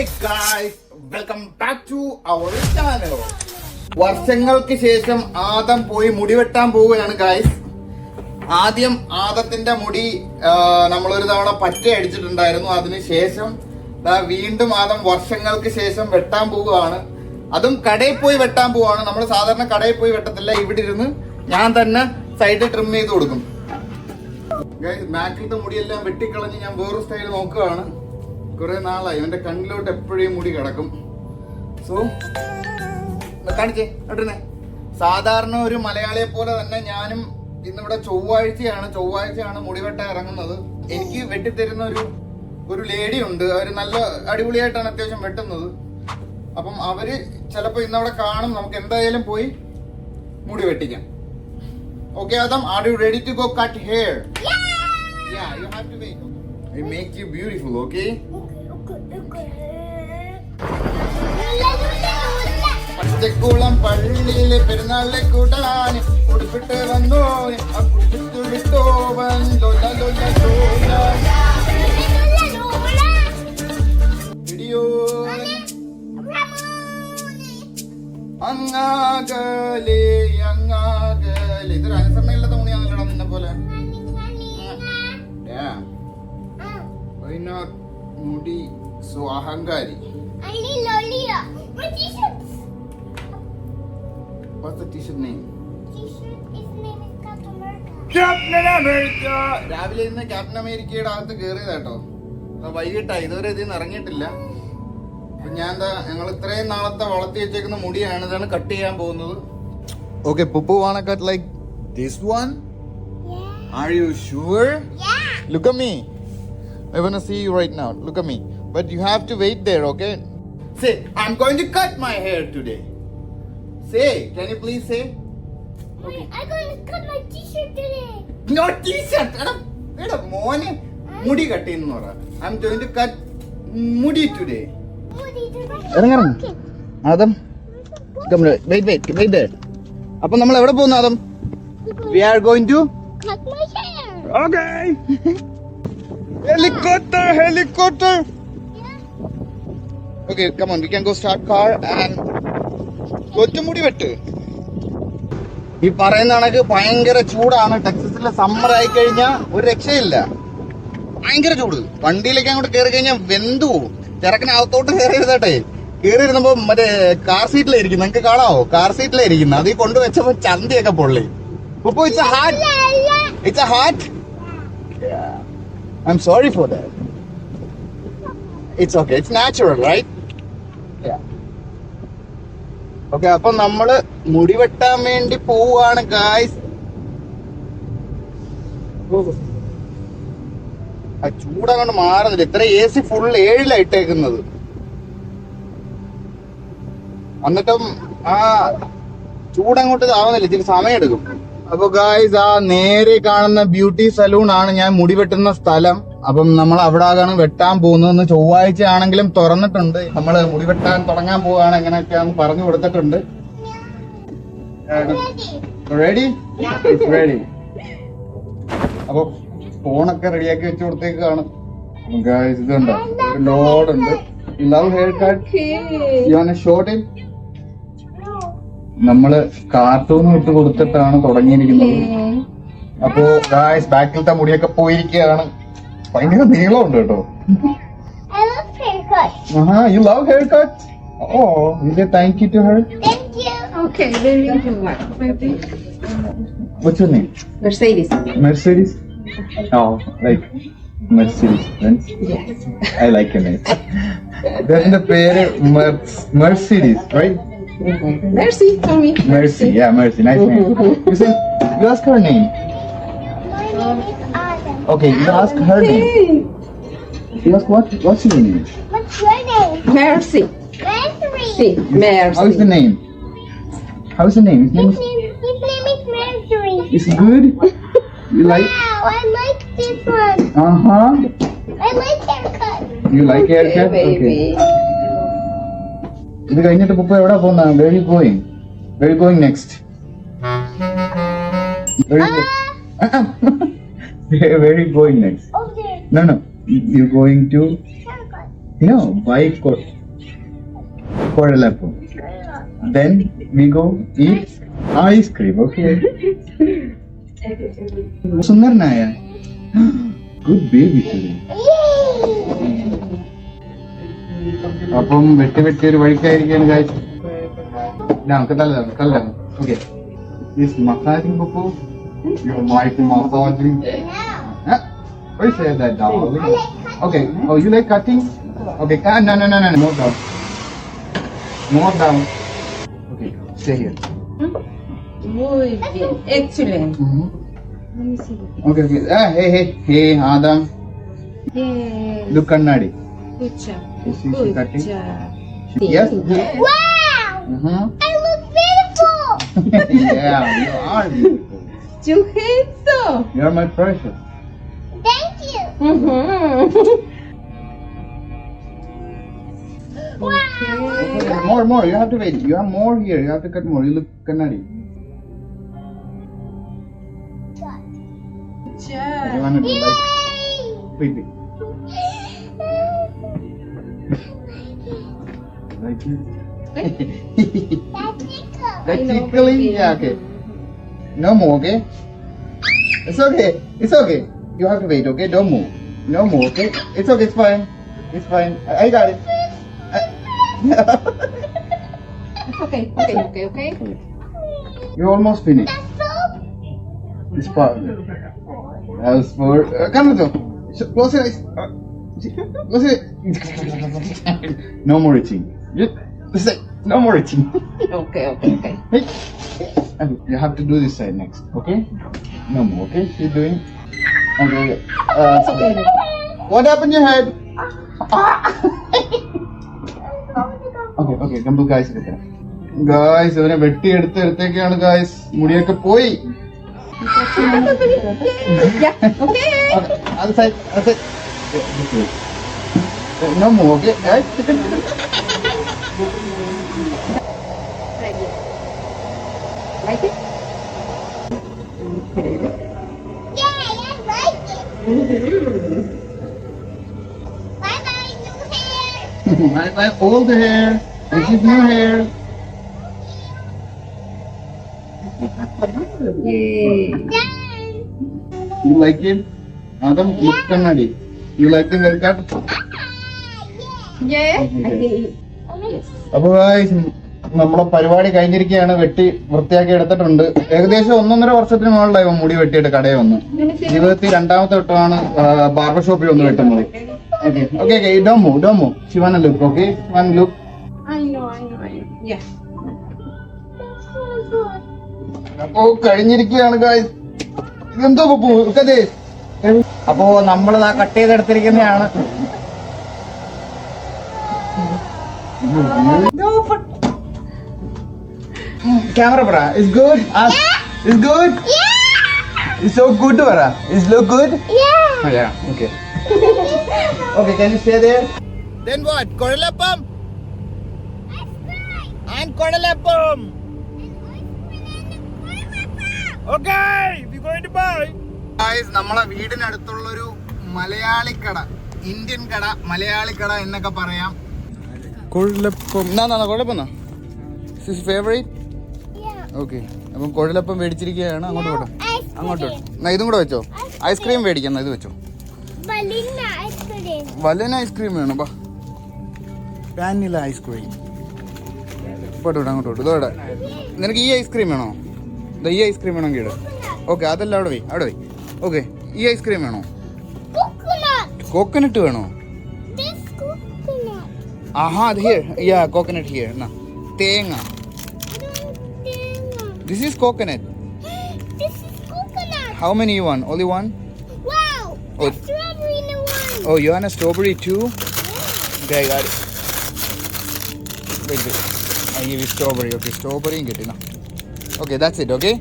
Guys, welcome back to our channel. വർഷങ്ങൾക്ക് ശേഷം ആദം പോയി മുടി വെട്ടാൻ പോവുകയാണ് ഗായ്സ് ആദ്യം ആദത്തിന്റെ മുടി നമ്മളൊരു തവണ പറ്റ അടിച്ചിട്ടുണ്ടായിരുന്നു. അതിനുശേഷം വീണ്ടും ആദം വർഷങ്ങൾക്ക് ശേഷം വെട്ടാൻ പോവുകയാണ്. അതും കടയിൽ പോയി വെട്ടാൻ പോവാണ് നമ്മൾ സാധാരണ കടയിൽ പോയി വെട്ടത്തില്ല ഇവിടെ ഇരുന്ന് ഞാൻ തന്നെ സൈഡ് ട്രിം ചെയ്ത് കൊടുക്കും. ബാക്കിലത്തെ മുടിയെല്ലാം വെട്ടിക്കളഞ്ഞ് ഞാൻ വേറൊരു സ്റ്റൈൽ നോക്കുകയാണ്. കുറെ നാളായി. ഇവന്റെ കണ്ണിലോട്ട് എപ്പോഴും മുടി കിടക്കും. സോ കാണിച്ചേ ഇടണേ സാധാരണ ഒരു മലയാളിയെ പോലെ തന്നെ ഞാനും ഇന്നിവിടെ ചൊവ്വാഴ്ചയാണ് ചൊവ്വാഴ്ചയാണ് മുടിവെട്ട ഇറങ്ങുന്നത്. എനിക്ക് വെട്ടിത്തരുന്ന ഒരു ഒരു ലേഡി ഉണ്ട്. അവർ നല്ല അടിപൊളിയായിട്ടാണ് അത്യാവശ്യം വെട്ടുന്നത്. അപ്പം അവർ ചിലപ്പോ ഇന്നവിടെ കാണും. നമുക്ക് എന്തായാലും പോയി മുടി വെട്ടിക്കാം. Okay Adam are you ready to go cut hair you have to wait I make you beautiful beautiful, okay? പള്ളിയിലെ പെരുന്നാളിലെ കൂട്ടാൻ ഉടുപ്പിട്ട് വന്നോ. ആ കുടിപ്പിട്ട് വിട്ടോവൻ അങ്ങാകലെ അങ്ങാകലെ. ഇതൊരു അനുസരണയില്ലാത്ത തുണിയാണല്ലോടാ നിന്നെ പോലെ. മുടി സോ അഹങ്കാരി What's the t-shirt name? Captain America. രാവിലെ ഇന്ന് ക്യാപ്റ്റൻ അമേരിക്കയുടെ അകത്ത് കയറിയതാട്ടോ വൈകിട്ടായി ഇതുവരെ ഇതിൽ നിന്ന് ഇറങ്ങിയിട്ടില്ല. അപ്പൊ ഞാൻ എന്താ ഞങ്ങൾ ഇത്രയും നാളത്തെ വളർത്തി വെച്ചേക്കുന്ന മുടിയാണ്. ഇതാണ് കട്ട് ചെയ്യാൻ പോകുന്നത്. Okay പുപ്പു wanna cut like this one are you sure look me I want see you right now look Look at me. But you have to wait there, okay? Say, I'm going to cut my hair today. Say, can you please say? I'm going to cut my t-shirt today. No t-shirt. എടാ മോനെ മുടി കട്ട് ചെയ്യുന്നു പറ. I'm going to cut മുടി today ഇറങ്ങിറങ്ങ് Adam wait wait wait there. അപ്പൊ നമ്മൾ എവിടെ പോകുന്നു Adam? We are going to Cut my hair. Okay helicopter helicopter okay come on we can go start car and കൊച്ചുമുടി വെട്ട്. ഈ പറയുന്ന കണക്ക് ഭയങ്കര ചൂടാണ്. ടെക്സസിലെ സമ്മർ ആയി കഴിഞ്ഞാൽ ഒരു രക്ഷയില്ല. ഭയങ്കര ചൂട്. വണ്ടിയിലേക്ക് അങ്ങോട്ട് കയറി കഴിഞ്ഞാൽ വെന്തു പോകും ചെറുക്കനകത്തോട്ട് കയറി ഇരുന്നട്ടെ. കയറി ഇരുന്നപ്പോ മറ്റേ കാർ സീറ്റിലായിരിക്കും നിങ്ങക്ക് കാണാവോ? കാർ സീറ്റിലായിരിക്കുന്നത് അത് കൊണ്ടുവച്ചപ്പോ ചന്തയൊക്കെ പൊള്ളി. ഉപ്പോ it's hurt it's hurt I'm sorry for that it's okay it's natural Yeah. Okay അപ്പൊ നമ്മൾ മുടി വെട്ടാൻ വേണ്ടി പോവാണ് ഗായ്സ് ആ ചൂടങ്ങോട്ട് മാറുന്നില്ല. ഇത്ര എ സി ഫുൾ ഏഴിലാ ഇട്ടേക്കുന്നത്. എന്നിട്ടും ആ ചൂടങ്ങോട്ട് ആവുന്നില്ല. ഇച്ചിരി സമയം എടുക്കും. അപ്പൊ ഗായ്സ് ആ നേരെ കാണുന്ന ബ്യൂട്ടി സലൂൺ ആണ് ഞാൻ മുടി വെട്ടുന്ന സ്ഥലം. അപ്പം നമ്മൾ അവിടെ ആകാണ് വെട്ടാൻ പോകുന്നതെന്ന് ചൊവ്വാഴ്ച ആണെങ്കിലും തുറന്നിട്ടുണ്ട്. നമ്മൾ മുടി വെട്ടാൻ തുടങ്ങാൻ പോവാണ് എങ്ങനെയൊക്കെയാന്ന് പറഞ്ഞു കൊടുത്തിട്ടുണ്ട്. റെഡി റെഡി അപ്പൊ ഫോണൊക്കെ റെഡിയാക്കി വെച്ച് കൊടുത്തേക്കാണ്. കാണും ഇതുണ്ട് ഒരു ലോഡ് ഉണ്ട്. ലവ് ഹെയർ കട്ട് ഷോർട്ട് നമ്മൾ കാർട്ടൂൺ ഇട്ട് കൊടുത്തിട്ടാണ് തുടങ്ങിയിരിക്കുന്നത്. അപ്പോ ഗായ്സ് ബാക്കിലത്തെ മുടിയൊക്കെ പോയിരിക്കുകയാണ്. ഭയങ്കര നീളമുണ്ട് കേട്ടോ I love haircut. Aaha you love haircut oh will thank you to her Thank you. Okay, very good one. Maybe. What's your name Mercedes. Mercedes oh like Mercedes friends Yes. I like you name ഇതിന്റെ പേര് Mercedes right Mercy for me. Mercy, yeah, Mercy, nice name. You say, you ask her name. My name is Adam. Okay, you ask her name. Hey, You ask what? What's your name? What's your name? Mercy. Mercury. See, How is the Mercy. name? How is the name? His name His is, name, his name is Mercury. is good? You like? Wow, I like this one. Uh huh. I like haircut. You like Okay, haircut? baby. ഇത് കഴിഞ്ഞിട്ട് പുപ്പ എവിടെ പോകുന്ന very going very going next very going next Oh, there. No no you going to Haircut. No, buy co- Kualapur. Then we go eat ice cream, okay? സുന്ദരനായ good baby അപ്പം വെട്ടി വെട്ടി ഒരു വഴിക്കായിരിക്കാണ് കാഴ്ച നമുക്ക് തല്ലതാണ് തല്ലതാണ് okay this massaging Pappu massaging Why you say that, darling? Okay. Oh, you like cutting? Okay. Ah, no, no, no, no, no. More down. More down. Okay. Stay here. Muy bien. Excellent. Mm-hmm. Let me see. Okay, okay. Ah, hey, hey, hey, Adam. Yes. Look, Kannadi. Good job. Is she- she Good cutting? job. Yes. Wow! Mm-hmm. I look beautiful! yeah, you are beautiful. You handsome. You are my precious. Mm-hmm. Okay, more, more. You have to wait. You have more here. You have to cut more. You look Kannadi. Good You job. want to do like. Yay! Wait, wait. Like you. That's it. That's I know, tickling? baby. Yeah, okay. No more, okay? It's okay. It's okay. You have to wait, okay? Don't move. No more, okay? It's okay. It's fine. It's fine. I, I got it. It's okay. Okay, okay, okay. You're almost finished. That's This part. As for uh, come. Sh- Close your eyes. Uh, close it. no more itching. Just this. No more itching. Okay, okay, okay. Hey. You have to do this side next, okay? No more, okay? Keep doing. Okay. Uh, okay. What happened to your head? Okay okay കമ്പു guys എടുക്കാം guys ഇവനെ വെട്ടിയെടുത്ത് എടുത്തേക്കാണ് guys മുടിയൊക്കെ പോയി അത് side അത് മോ okay Like it? Bye bye old hair. This is new hair. Yay. You like it? Adam, look at. You like the haircut? Ah, yeah. Okay. Oh, yes. Bye bye. നമ്മളെ പരിപാടി കഴിഞ്ഞിരിക്കുകയാണ് വെട്ടി വൃത്തിയാക്കി എടുത്തിട്ടുണ്ട്. ഏകദേശം ഒന്നൊന്നര വർഷത്തിന് മുകളിലായി മുടി വെട്ടിയിട്ട് കടയിൽ വന്നു. ജീവിതത്തിൽ രണ്ടാമത്തെ വട്ടമാണ് ബാർബർ ഷോപ്പിൽ വന്ന് വെട്ടുന്നത്. ഓക്കെ ഓക്കെ ഓക്കെ ഡോമോ ഡോമോ ശിവന ലുക്ക് ഓക്കെ ശിവൻ ലുക്ക് അപ്പോ കഴിഞ്ഞിരിക്കുകയാണ് എന്തോ പൂക്കതേ അപ്പോ know. Yeah. That's so camera പറ. Is good is good is so good പറ. Is look good Yeah. yeah. Okay. Okay can you stay there? Then what? Kuzhalappam okay we going to bye guys നമ്മളെ വീടിനടുത്തുള്ള ഒരു മലയാളി കട Indian കട മലയാളി കട എന്നൊക്കെ പറയാം. കൊഴലപ്പം എന്നാ കൊഴലപ്പം ഫേവറേറ്റ്. ഓക്കെ. അപ്പം കുഴലപ്പം മേടിച്ചിരിക്കുകയാണ്. അങ്ങോട്ട് പോട്ടെ. അങ്ങോട്ട്. എന്നാ ഇതും കൂടെ വെച്ചോ. ഐസ്ക്രീം മേടിക്കാം എന്നാ ഇത് വെച്ചോ. വല്ലന ഐസ്ക്രീം വേണം ബാ വാനില ഐസ്ക്രീം ഇപ്പോട്ട് വിടാം അങ്ങോട്ട് വിട്ടു ഇതോടെ. നിനക്ക് ഈ ഐസ്ക്രീം വേണോ? ഇതാ ഈ ഐസ്ക്രീം വേണമെങ്കിൽ കേട്. ഓക്കെ അതല്ല അവിടെ വൈ അവിടെ വൈ ഓക്കെ ഈ ഐസ്ക്രീം വേണോ. കോക്കനട്ട് വേണോ. ആഹാ അത് ഹിയർ യാ കോക്കനട്ട് ഹിയർ എന്നാ തേങ്ങ. Think. is coconut. This is coconut. How many you want? Only one? Wow. Oh. Strawberry in the one. Oh, you want a strawberry too? Yeah. Okay, I got it. Wait, wait. I give you strawberry. Okay, strawberry and get it now. Okay, that's it. Okay.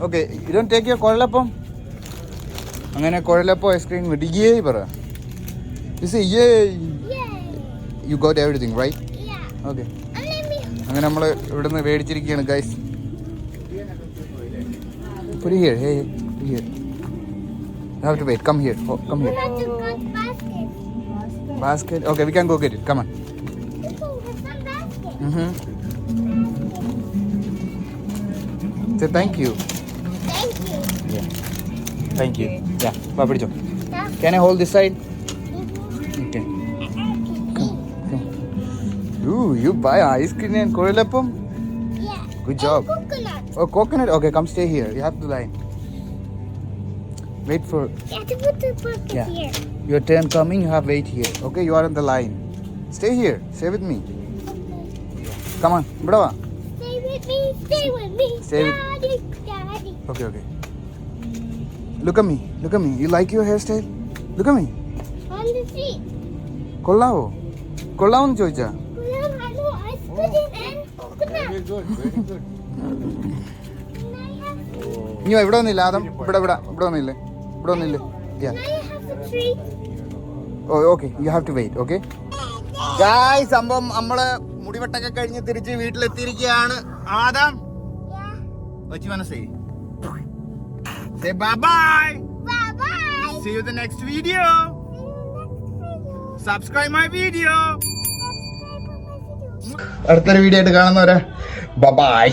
Okay, you don't take your കൊഴലപ്പം അങ്ങനെ കുഴലപ്പം ice cream കിട്ടി ഏ പറ ഏ Yay. You got everything right Yeah. Okay. അങ്ങനെ നമ്മൾ ഇവിടുന്ന് മേടിച്ചിരിക്കുകയാണ് guys Put it here. Hey, put it here. You have to wait. Come here. Oh, come here. Basket. basket. Okay, we can go get it. Come on. Mm-hmm. Say thank you. Thank you. Yeah. Thank you. Yeah. Papa, Can I hold this side? Mm-hmm. Okay. Mm-hmm. Come. Come. Ooh, you buy ice cream and Korelapam? Yeah. Good job. And coconut. Oh, coconut. Okay, come stay here. You have to line. Wait for You have to put the bucket Yeah. here. your turn coming. You have wait here. Okay, you are on the line. Stay here. Stay with me. Come on. ഇവിടെ വാ. Stay with me. Stay with me. Stay with- Daddy, daddy. Okay, okay. Look at me. Look at me. You like your hairstyle? Look at me. On the seat. കൊള്ളാവോ കൊള്ളാവോ എന്ന് ചോദിച്ചാ വാ, ഇവിടെ വന്നില്ല ആദം ഇവിടെ ഇവിടെ ഇവിടെ വന്നില്ലേ ഇവിടെ. ഓ okay you have to wait okay guy സംഭവം നമ്മൾ മുടിവെട്ടൊക്കെ കഴിഞ്ഞ് തിരിച്ച് വീട്ടിലെത്തിയിരിക്കുകയാണ് ആദം. വെച്ച് മനസ്സേ Say bye bye. Bye bye. See you the next video. See you next video. Subscribe my video. അടുത്തൊരു വീഡിയോ ആയിട്ട് കാണുന്നവരെ. ബൈ